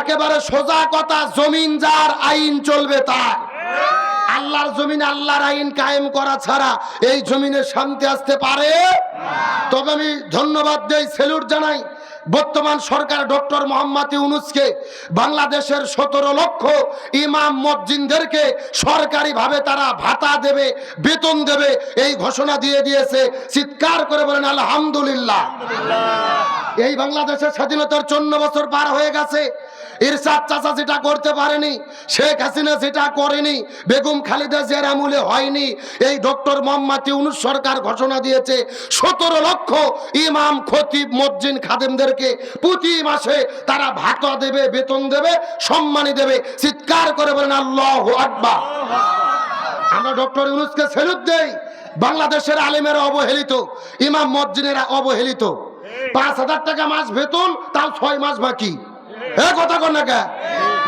একেবারে সোজা কথা, জমিন যার আইন চলবে তার। আল্লাহর জমিন আল্লাহর আইন কায়েম করা ছাড়া এই জমিনে শান্তি আসতে পারে? তবে আমি ধন্যবাদ দেই, সেলুট জানাই, বর্তমান সরকার ডক্টর মোহাম্মদ ইউনুসকে, বাংলাদেশের সতেরো লক্ষ ইমাম মসজিদদেরকে সরকারিভাবে তারা ভাতা দেবে, বেতন দেবে, এই ঘোষণা দিয়ে দিয়েছে, চিৎকার করে বলেন, আলহামদুলিল্লাহ। এই বাংলাদেশের স্বাধীনতার চন্ন বছর পার হয়ে গেছে ইরশাদ চাচা যেটা করতে পারেনি, শেখ হাসিনা যেটা করেনি, বেগম খালেদা জিয়ার আমলে হয়নি। এই ডক্টর মোহাম্মদ ইউনুস সরকার ঘোষণা দিয়েছে, সতেরো লক্ষ ইমাম খতিব মসজিদ খাদেমদেরকে প্রতি মাসে তারা ভাতা দেবে, বেতন দেবে, সম্মানী দেবে, চিৎকার করে বলেন আল্লাহ আকবার। আমরা ডক্টর ইউনুসকে সেলুট দেই, বাংলাদেশের আলেমেরা অবহেলিত, ইমাম মসজিদেরা অবহেলিত। পাঁচ হাজার টাকা মাস বেতন, তাও ছয় মাস বাকি। কথা না?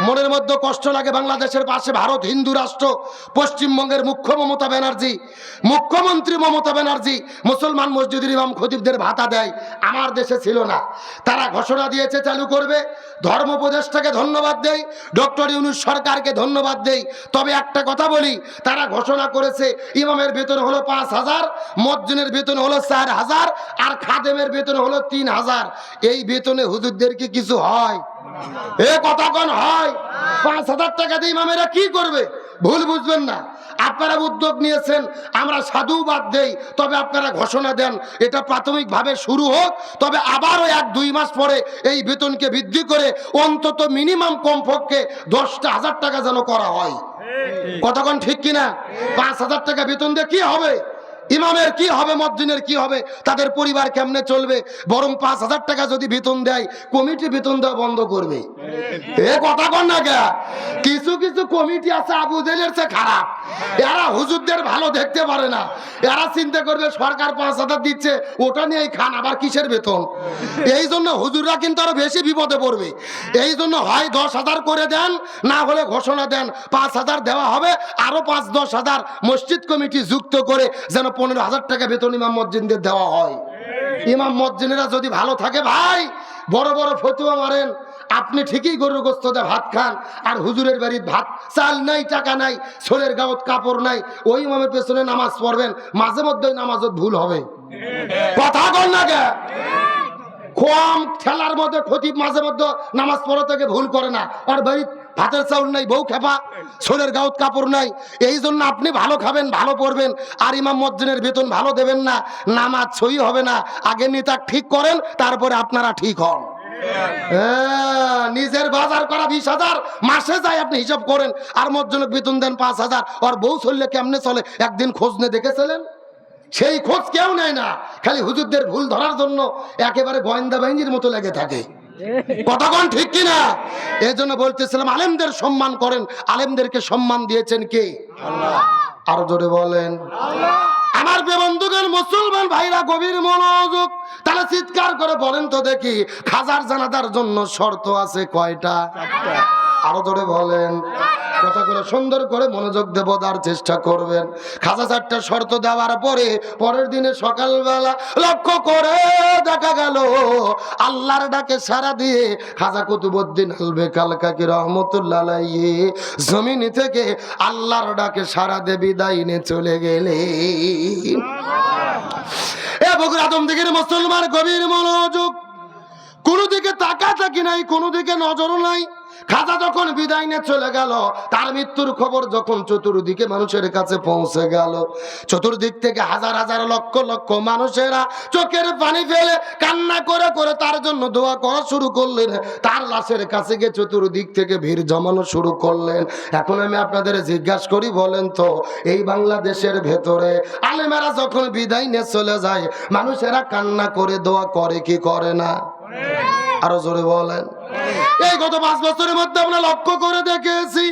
মনের মধ্যে কষ্ট লাগে বাংলাদেশের পাশে ভারত, হিন্দু রাষ্ট্র, পশ্চিমবঙ্গের মুখ্য মমতা ব্যানার্জি, মুখ্যমন্ত্রী মমতা ব্যানার্জি, মুসলমান মসজিদের ইমাম খতিবদের ভাতা দেয়, আমার দেশে ছিল না। তারা ঘোষণা দিয়েছে চালু করবে, ধর্ম উপদেষ্টাকে ধন্যবাদ দেই, ডক্টর ইউনুস সরকারকে ধন্যবাদ দেই। তবে একটা কথা বলি, তারা ঘোষণা করেছে, ইমামের বেতন হলো পাঁচ হাজার, মসজিদের বেতন হলো চার হাজার, আর খাদেমের বেতন হলো তিন হাজার। এই বেতনে হুজুরদেরকে কিছু হয়? এ কথা কোন হয়? পাঁচ হাজার টাকা দিয়ে ইমামেরা কি করবে? ভুল বুঝবেন না। আপনারা উদ্যোগ নিয়েছেন আমরা সাধুবাদ দেই তবে আপনারা ঘোষণা দেন এটা প্রাথমিকভাবে শুরু হোক তবে আবারও এক দুই মাস পরে এই বেতনকে বৃদ্ধি করে অন্তত মিনিমাম কমপক্ষে দশটা হাজার টাকা যেন করা হয়। কতক্ষণ ঠিক কিনা? পাঁচ হাজার টাকা বেতন দিয়ে কি হবে? ইমামের কি হবে, মসজিদের কি হবে, তাদের পরিবার কেমনে চলবে? বরং পাঁচ হাজার টাকা যদি বেতন দেয়, কমিটি বেতন দেওয়া বন্ধ করবে। এ কথা কন না কে? কিছু কিছু কমিটি আছে আবু জেলের চেয়ে খারাপ। এরা হুজুরদের ভালো দেখতে পারে না। এরা চিন্তা করবে সরকার পাঁচ হাজার দিচ্ছে, ওটা নিয়েই খান আবার কিসের বেতন? এই জন্য হুজুররা কিন্তু আরও বেশি বিপদে পড়বে। এই জন্য হয় দশ হাজার করে দেন, না হলে ঘোষণা দেন। পাঁচ হাজার দেওয়া হবে, আরও পাঁচ দশ হাজার মসজিদ কমিটি যুক্ত করে যেন পনেরো হাজার টাকা বেতন ইমাম মসজিদদের দেওয়া হয়। ইমাম মসজিদেরা যদি ভালো থাকে ভাই, বড় বড় ফতুয়া মারেন। আপনি ঠিকই গরুর গোস্ত দিয়ে ভাত খান, আর হুজুরের বাড়ির ভাত, চাল নাই, টাকা নাই ছোলের গাঁত কাপড় নাই, ওই ইমামের পেছনে নামাজ পড়বেন, মাঝে মধ্যে নামাজত ভুল হবে। কথা কর না কে? কম খেলার মধ্যে খতিব মাঝে মধ্যে নামাজ পড়া থেকে ভুল করে না। আর বাড়ি ভাতের চাউল নাই, বউ খেপা ছোলের গাউত, কাপড় নাই। এই জন্য আপনি ভালো খাবেন, ভালো পড়বেন, আর ইমাম মসজিদের বেতন ভালো দেবেন না। নামাজ সই হবে না। আগে নেতা ঠিক করেন, তারপরে আপনারা ঠিক হন। নিজের বাজার করা বিশ হাজার মাসে যায় আপনি হিসাব করেন। আর মসজিদের বেতন দেন পাঁচ হাজার। আর বউ চললে কেমনে চলে? একদিন খোঁজ নিয়ে দেখেছিলেন? সেই খোঁজ কেউ নেয় না। খালি হুজুরদের ভুল ধরার জন্য একেবারে গোয়েন্দা বাহিনীর মতো লেগে থাকে। কতক্ষণ ঠিক কিনা? এই জন্য বলতেছিলাম আলেমদের সম্মান করেন। আলেমদেরকে সম্মান দিয়েছেন কে? আরও জোরে বলেন। আমার বন্ধুগণ মুসলমান ভাইরা গভীর মনোযোগ তাহলে চিৎকার করে বলেন তো দেখি, খাজার জানাদার জন্য শর্ত আছে কয়টা? আরও ধরে বলেন। কথা করে সুন্দর করে মনোযোগ দিয়ে বোঝার চেষ্টা করবেন। খাজা চারটা শর্ত দেওয়ার পরে পরের দিনে সকালবেলা লক্ষ্য করে দেখা গেল, আল্লাহর ডাকে সারা দিয়ে খাজা কুতুবুদ্দিন আলবে কালকাকি রহমতুল্লাহ জমিন থেকে আল্লাহর ডাকে সারা বিদায় নিয়ে চলে গেলে এ বগুড়া আদম দিকের মুসলমান গভীর মনোযোগ। কোনো দিকে তাকা তাকি নাই, কোনো দিকে নজরও নাই। খাজা যখন বিদায় নিয়ে চলে গেল তার মৃত্যুর খবর যখন চতুর্দিকে মানুষের কাছে পৌঁছে গেল। চতুর্দিক থেকে হাজার হাজার লক্ষ লক্ষ মানুষেরা চোখের পানি ফেলে কান্না করে করে তার জন্য দোয়া করা শুরু করলেন। তার লাশের কাছে গিয়ে চতুর্দিক থেকে ভিড় জমানো শুরু করলেন। এখন আমি আপনাদের জিজ্ঞাসা করি বলেন তো এই বাংলাদেশের ভেতরে আলেমেরা যখন বিদায় নিয়ে চলে যায় মানুষেরা কান্না করে দোয়া করে কি করে না? আরও জোরে বলেন। গত পাঁচ বছরের মধ্যে আমরা লক্ষ্য করে দেখেছি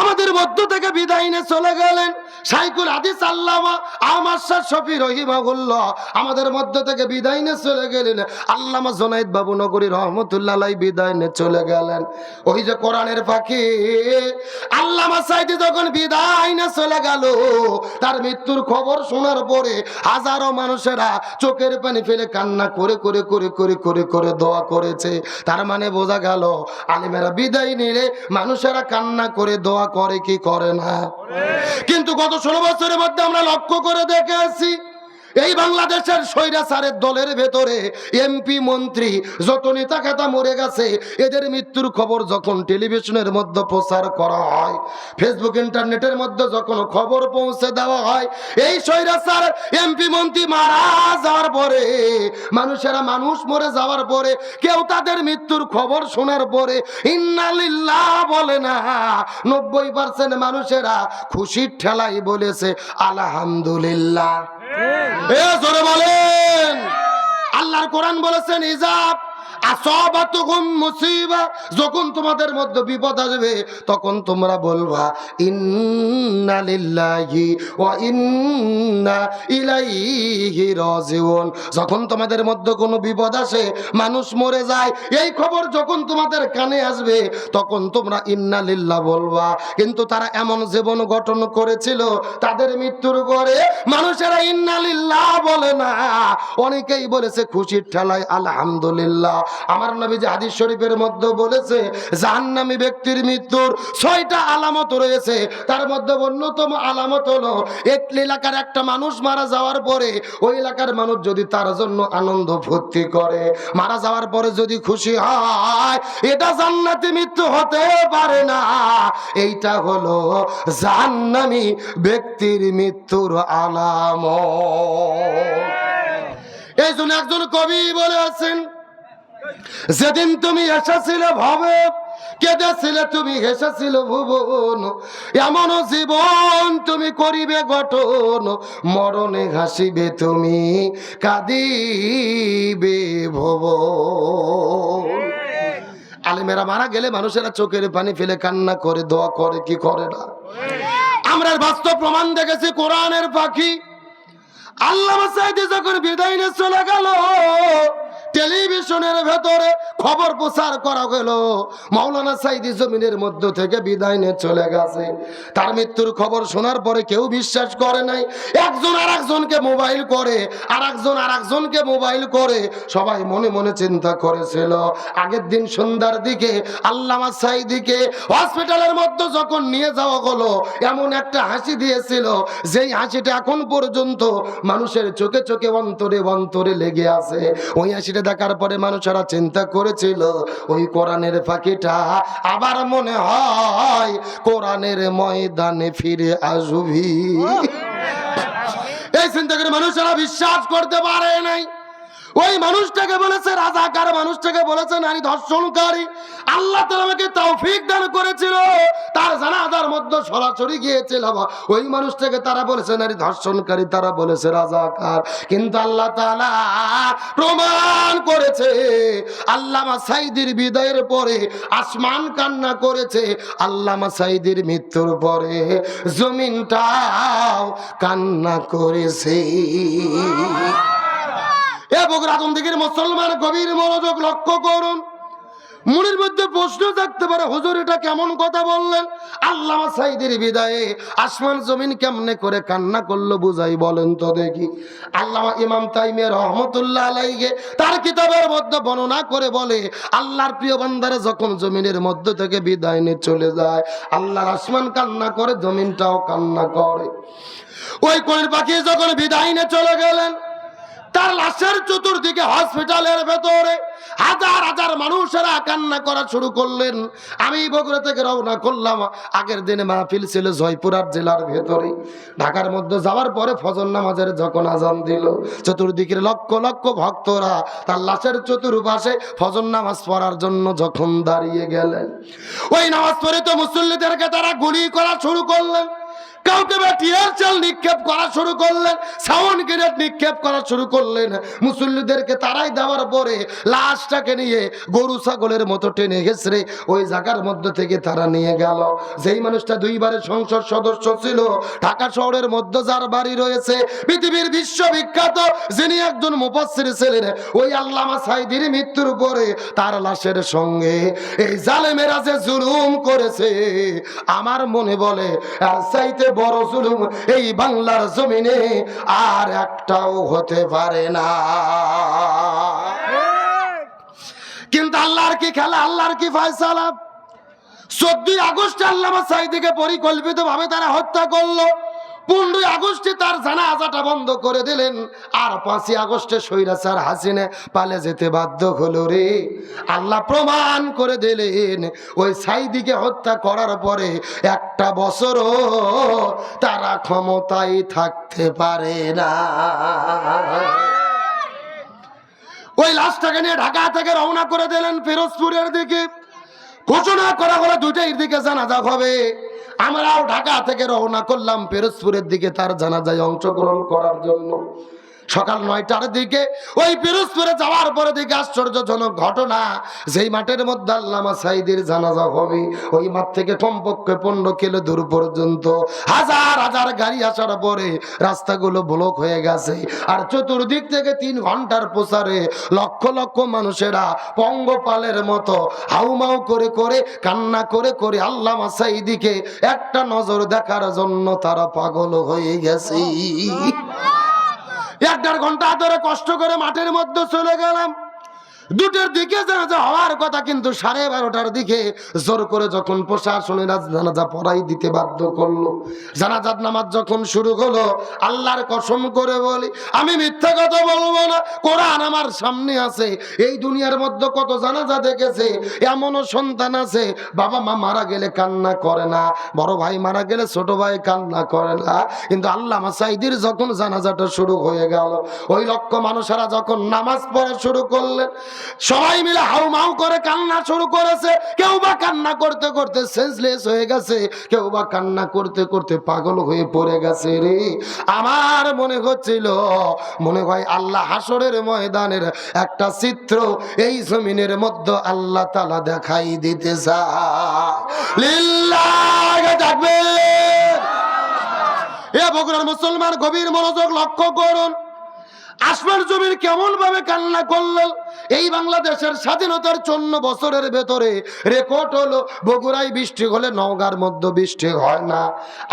আমাদের মধ্য থেকে বিদায় নিয়ে চলে গেলেন সাইকুল হাদিস আল্লামা আমার শফি রহিমাহুল্লাহ। আমাদের মধ্য থেকে বিদায় নিয়ে চলে গেলেন আল্লামা জোনাইদ বাবু নগরী রহমতুল্লাহ বিদায় নিয়ে চলে গেলেন। ওই যে কোরআনের পাখি আল্লামা সাইদি যখন বিদায় নিয়ে চলে গেল, তার মৃত্যুর খবর শোনার পরে হাজারো মানুষেরা চোখের পানি ফেলে কান্না করে করে করে করে করে করে দোয়া করেছে। তার মানে বোঝা গেল, আলিমেরা বিদায় নিলে মানুষেরা কান্না করে দোয়া করে কি করে না? কিন্তু গত ষোলো বছরের মধ্যে আমরা লক্ষ্য করে দেখে আসি এই বাংলাদেশের স্বৈরাচারের দলের ভেতরে এমপি মন্ত্রী যত নেতা খাতা মরে গেছে, এদের মৃত্যুর খবর যখন টেলিভিশনের মধ্যে প্রচার করা হয় ফেসবুক ইন্টারনেটের মধ্যে যখন খবর পৌঁছে দেওয়া হয়, এই স্বৈরাচার এমপি মন্ত্রী মারা যাওয়ার পরে, মানুষেরা মানুষ মরে যাওয়ার পরে, কেউ তাদের মৃত্যুর খবর শোনার পরে, ইন্নালিল্লাহ বলে না, নব্বই পার্সেন্ট মানুষেরা খুশির ঠেলাই বলেছে, আলহামদুলিল্লাহ। জোরে বলেন। আল্লাহর কোরআন বলেছেন ইজাব মুসিবা। যখন তোমাদের মধ্যে বিপদ আসবে, তখন তোমরা বলবা, ইন্না ইলাইহি যখন তোমাদের মধ্যে কোনো বিপদ আসে, মানুষ মরে যায়, এই খবর যখন তোমাদের কানে আসবে, তখন তোমরা ইন্না লিল্লাহ বলবা। কিন্তু তারা এমন জীবন গঠন করেছিল, তাদের মৃত্যুর পরে মানুষেরা ইন্না লিল্লাহ বলে না। অনেকেই বলেছে, খুশির ঠেলায় আলহামদুলিল্লাহ। আমার নবী যে হাদিস শরীফের মধ্যে বলেছে, জাহান্নামী ব্যক্তির মৃত্যুর ছয়টা আলামত রয়েছে। তার মধ্যে অন্যতম আলামত হলো এক এলাকার একটা মানুষ মারা যাওয়ার পরে ওই এলাকার মানুষ যদি তার জন্য আনন্দ ফুর্তি করে, মারা যাওয়ার পরে যদি খুশি হয়, এটা জান্নাতি মৃত্যু হতে পারে না। এইটা হলো জাহান্নামী ব্যক্তির মৃত্যুর আলামত। এই জন্য একজন কবি বলেছেন যেদিন তুমি এসেছিলে ভাবে, কেঁদেছিলে তুমি হেসেছিল ভুবন। এমন জীবন তুমি করিবে গঠন, মরণে হাসিবে তুমি, কাঁদিবে ভুবন। আলেমেরা মারা গেলে মানুষেরা চোখের পানি ফেলে কান্না করে, দোয়া করে, কি করে না? আমরা বাস্তব প্রমাণ দেখেছি কোরআনের পাখি। আল্লাহ যখন বিদায় চলে গেল টেলিভিশনের ভেতরে খবর প্রচার করা গেল। মাওলানা সাইদি জমিনের মধ্য থেকে বিদায় নিয়ে চলে গেছে। তার মৃত্যুর খবর শোনার পরে কেউ বিশ্বাস করে নাই। একজন আর একজনকে মোবাইল করে আর একজন আর একজনকে মোবাইল করে, সবাই মনে মনে চিন্তা করেছিল। আগের দিন সন্ধ্যার দিকে আল্লামা সাইদিকে হসপিটালের মধ্যে যখন নিয়ে যাওয়া হলো, এমন একটা হাসি দিয়েছিল, যেই হাসিটা এখন পর্যন্ত মানুষের চোখে চোখে অন্তরে অন্তরে লেগে আছে। ওই হাসিটা দেখার পরে মানুষেরা চিন্তা করেছিল ওই কোরআনের পাখিটা আবার মনে হয় কোরআনের ময়দানে ফিরে আসবি। এই চিন্তা করে মানুষেরা বিশ্বাস করতে পারে নাই। ওই মানুষটাকে বলেছে, রাজাকার মানুষটাকে বলেছে, নারী ধর্ষণকারী। আল্লাহ তাআলা আমাকে তৌফিক দান করেছিল। তার জানাজার মধ্যে সরাসরি গিয়েছিল ওই মানুষটাকে তারা বলেছে, নারী ধর্ষণকারী, তারা বলেছে, রাজাকার। কিন্তু আল্লাহ তালা প্রমাণ করেছে, আল্লামা সাইদির বিদায়ের পরে আসমান কান্না করেছে, আল্লামা সাইদির মৃত্যুর পরে জমিনটাও কান্না করেছে। এ বগুড়া দিকের মুসলমান গভীর মনোযোগ লক্ষ্য করুন। মনের মধ্যে প্রশ্ন থাকতে পারে, হুজুর, এটা কেমন কথা বললেন? আল্লাহ সাইদের বিদায়ে আসমান জমিন কেমনে করে কান্না করল বুঝাই, বলেন তো দেখি। আল্লাহ ইমাম তাইমে রহমতুল্লাহ আলাইকে তার কিতাবের মধ্যে বর্ণনা করে বলে, আল্লাহর প্রিয় বান্দারা যখন জমিনের মধ্য থেকে বিদায় নিয়ে চলে যায়, আল্লাহর আসমান কান্না করে, জমিনটাও কান্না করে। ওই কোনের পাখি যখন বিদায় নিয়ে চলে গেলেন তার লাশের চতুর্দিকে হসপিটালের ভেতরে হাজার হাজার মানুষেরা কান্না করা শুরু করলেন। আমি বগুড়া থেকে রওনা করলাম আগের দিনে মাহফিল ছিল জয়পুরহাট জেলার ভেতরে। ঢাকার মধ্যে যাওয়ার পরে ফজর নামাজের যখন আজান দিল, চতুর্দিকের লক্ষ লক্ষ ভক্তরা তার লাশের চতুর্পাশে ফজর নামাজ পড়ার জন্য যখন দাঁড়িয়ে গেলেন। ওই নামাজ পড়ে তো মুসল্লিদেরকে তারা গুলি করা শুরু করলেন। কাউকে বা টিয়ার চাল নিক্ষেপ করা শুরু করলেন, সাউন্ড গ্রেনেড নিক্ষেপ করা শুরু করলেন, মুসল্লিদেরকে তারাই দেওয়ার পরে লাশটাকে নিয়ে গরু ছাগলের মতো টেনে গেছে ওই জায়গার মধ্যে থেকে তারা নিয়ে গেল। যেই মানুষটা দুইবারের সংসদ সদস্য ছিল, ঢাকা শহরের মধ্যে যার বাড়ি রয়েছে, পৃথিবীর বিশ্ববিখ্যাত যিনি একজন মুফাসসির ছিলেন, ওই আল্লামা সাইদির মৃত্যুর পরে তার লাশের সঙ্গে এই জালেমেরা যে জুলুম করেছে, আমার মনে বলে চাইতে বড় জুলুম এই বাংলার জমিনে আর একটাও হতে পারে না। কিন্তু আল্লাহর কি খেলা, আল্লাহর কি ফয়সালা? চোদ্দই আগস্ট আল্লাহ সাইদিকে পরিকল্পিত ভাবে তারা হত্যা করল। পনেরোই আগস্টে তার জানাজাটা বন্ধ করে দিলেন। আর পাঁচই আগস্টে সৈরাচার হাসিনে পালে যেতে বাধ্য হলো রে। আল্লাহ প্রমাণ করে দিলেন, ওই সাইদিকে হত্যা করার পরে একটা বছরও তারা ক্ষমতায় থাকতে পারে না। ওই লাশটাকে নিয়ে ঢাকা থেকে রওনা করে দিলেন ফিরোজপুরের দিকে। ঘোষণা করা হলো দুইটাই দিকে জানাজা হবে। আমরাও ঢাকা থেকে রওনা করলাম পেরোজপুরের দিকে তার জানাজায় অংশগ্রহণ করার জন্য। সকাল নয়টার দিকে ওই পিরোজপুরে যাওয়ার পরে দিকে আশ্চর্যজনক ঘটনা। যেই মাঠের মধ্যে আল্লামা সাইদের জানাজা হবে, ওই মাঠ থেকে কমপক্ষে পনেরো কিলো দূর পর্যন্ত হাজার হাজার গাড়ি আসার পরে রাস্তাগুলো ব্লক হয়ে গেছে। আর চতুর্দিক থেকে তিন ঘণ্টার প্রচারে লক্ষ লক্ষ মানুষেরা পঙ্গপালের মতো হাউমাউ করে করে কান্না করে করে আল্লামা সাইদিকে একটা নজর দেখার জন্য তারা পাগল হয়ে গেছে। এক দেড় ঘণ্টা ধরে কষ্ট করে মাঠের মধ্যে চলে গেলাম। দুটোর দিকে জানাজা হওয়ার কথা কিন্তু সাড়ে বারোটার দিকে জোর করে যখন প্রশাসনের জানাজা পড়াই দিতে বাধ্য করল। জানাজার নামাজ যখন শুরু হলো, আল্লাহর কসম করে বলি, আমি মিথ্যা কথা বলব না, কোরআন আমার সামনে আছে, এই দুনিয়ার মধ্যে কত জানাজা দেখেছে, এমনও সন্তান আছে, বাবা মা মারা গেলে কান্না করে না, বড় ভাই মারা গেলে ছোট ভাই কান্না করে না। কিন্তু আল্লাহ মাসাইদির যখন জানাজাটা শুরু হয়ে গেল, ওই লক্ষ মানুষেরা যখন নামাজ পড়া শুরু করলেন সবাই মিলে হাউ মাউ করে কান্না শুরু করেছে। কেউ বা কান্না করতে করতে সেন্সলেস হয়ে গেছে। কেউ বা কান্না করতে করতে পাগল হয়ে পড়ে গেছে রে। আমার মনে হচ্ছিল, মনে হয় আল্লাহ হাসরের ময়দানের একটা চিত্র এই জমিনের মধ্যে আল্লাহ তালা দেখাই দিতে থাকবে এ বগুড়ার মুসলমান গভীর মনোযোগ লক্ষ্য করুন। আসমান জমির কেমন ভাবে কান্না করলেন এই বাংলাদেশের স্বাধীনতার চন্ন বছরের ভেতরে রেকর্ড হলো, বগুড়ায় বৃষ্টি হলে নওগাঁর মধ্যে বৃষ্টি হয় না।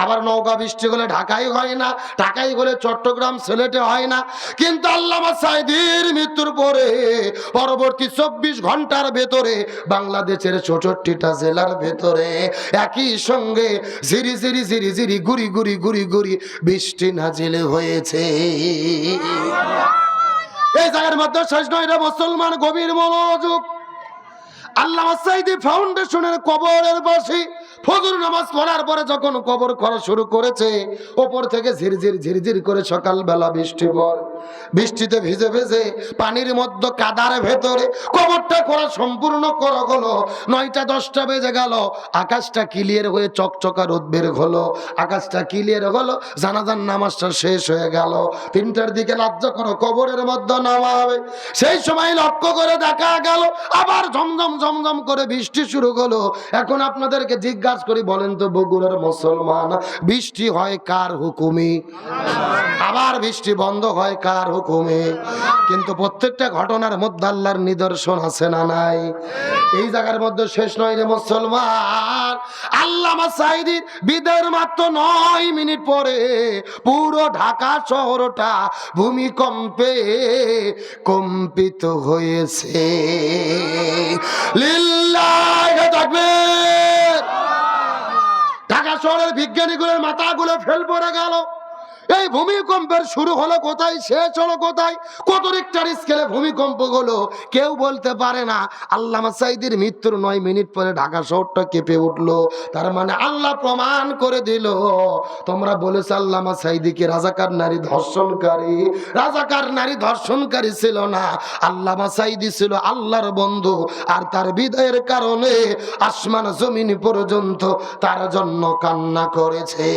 আবার নওগাঁ বৃষ্টি হলে ঢাকায় হয় না, ঢাকায় হলে চট্টগ্রাম, সিলেটে হয় না। কিন্তু আল্লামা সাইদির মৃত্যুর পরে, পরবর্তী চব্বিশ ঘণ্টার ভেতরে, বাংলাদেশের চৌষট্টিটা জেলার ভেতরে একই সঙ্গে ঝিরি ঝিরি ঝিরি ঝিরি গুড়ি গুড়ি গুড়ি গুড়ি বৃষ্টি নাজিলে হয়েছে। এই জায়গার মধ্যে শেষ নয় রে মুসলমান গভীর মনোযোগ। আল্লাহ সাইদি ফাউন্ডেশনের কবরের পাশে ফজর নামাজ পড়ার পরে যখন কবর করা শুরু করেছে, ওপর থেকে ঝিরঝির ঝিরঝির করে সকালবেলা বৃষ্টি পড়ে। বৃষ্টিতে ভিজে ভিজে পানির মধ্যে কাদার ভেতরে কবরটা করা সম্পূর্ণ করা হলো। নয়টা, দশটা বেজে গেল। আকাশটা ক্লিয়ার হয়ে চকচকা রোদ বের হলো। আকাশটা ক্লিয়ার হলো জানাজান নামাজটা শেষ হয়ে গেল। তিনটার দিকে রাজ্য করো, কবরের মধ্যে নামা হবে সেই সময় লক্ষ্য করে দেখা গেল, আবার ঝমঝম ঝমঝম করে বৃষ্টি শুরু হলো। এখন আপনাদেরকে জিজ্ঞাসা করি, বলেন তো বগুড়ার মুসলমান, বৃষ্টি হয় কার হুকুমি? আবার বৃষ্টি বন্ধ হয় কার হুকুমে? কিন্তু প্রত্যেকটা ঘটনার মধ্যে আল্লাহর নিদর্শন আছে না নাই? এই জায়গার মধ্যে শেষ নয় রে মুসলমান। আল্লাহ সাইদির বিদায়ের মাত্র নয় মিনিট পরে পুরো ঢাকা শহরটা ভূমিকম্পে কম্পিত হয়েছে। লিল্লাহ থাকবে। শহরের বিজ্ঞানীগুলোর মাথাগুলো ফেল পড়ে গেল। এই ভূমিকম্পের শুরু হলো কোথায়, শেষ হলো কোথায়? কত রিক্টার স্কেলে ভূমিকম্প হলো? কেউ বলতে পারে না। আল্লামা সাইদির মৃত্যুর নয় মিনিট পরে ঢাকা শহরটা কেঁপে উঠল। তার মানে আল্লাহ প্রমাণ করে দিল। তোমরা বলেছ আল্লামা সাইদিকে রাজাকার নারী ধর্ষণকারী? রাজাকার নারী ধর্ষণকারী ছিল না। আল্লামা সাইদি ছিল আল্লাহর বন্ধু। আর তার বিদায়ের কারণে আসমান জমিন পর্যন্ত তার জন্য কান্না করেছে।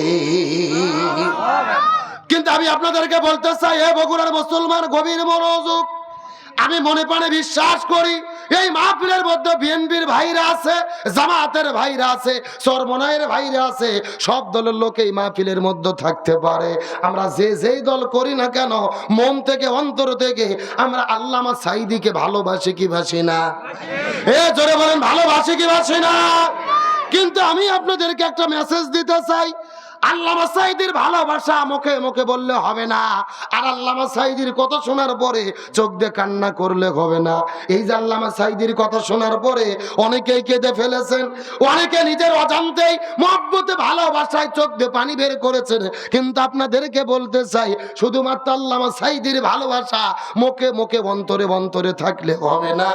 কিন্তু আমি আপনাদেরকে বলতে চাই, হে বগুড়ার মুসলমান, গভীর মনোযোগ। আমি মনে প্রাণে বিশ্বাস করি, এই মাহফিলের মধ্যে বিএনপির ভাইরা আছে, জামাতের ভাইরা আছে সরমনায়ের ভাইরা আছে, সব দলের লোক এই মাহফিলের মধ্যে থাকতে পারে। আমরা যে যেই দল করি না কেন, মন থেকে, অন্তর থেকে আমরা আল্লামা সাইদিকে ভালোবাসি কি বাসি না? এ, জোরে বলেন, ভালোবাসি কি বাসি না? কিন্তু আমি আপনাদেরকে একটা মেসেজ দিতে চাই আল্লামা সাইদির ভালোবাসা মুখে মুখে বললে হবে না। আর আল্লামা সাইদির কথা শোনার পরে চোখ দিয়ে কান্না করলে হবে না। এই যে আল্লামা সাইদির কথা শোনার পরে অনেকেই কেঁদে ফেলেছেন, অনেকে নিজের অজান্তেই মহব্বতে ভালোবাসায় চোখ দিয়ে পানি বের করেছেন। কিন্তু আপনাদেরকে বলতে চাই, শুধুমাত্র আল্লামা সাইদির ভালোবাসা মুখে মুখে অন্তরে অন্তরে থাকলে হবে না।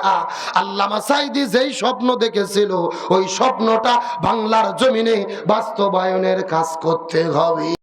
আল্লামা সাইদি যেই স্বপ্ন দেখেছিল, ওই স্বপ্নটা বাংলার জমিনে বাস্তবায়নের কাজ করতে হবে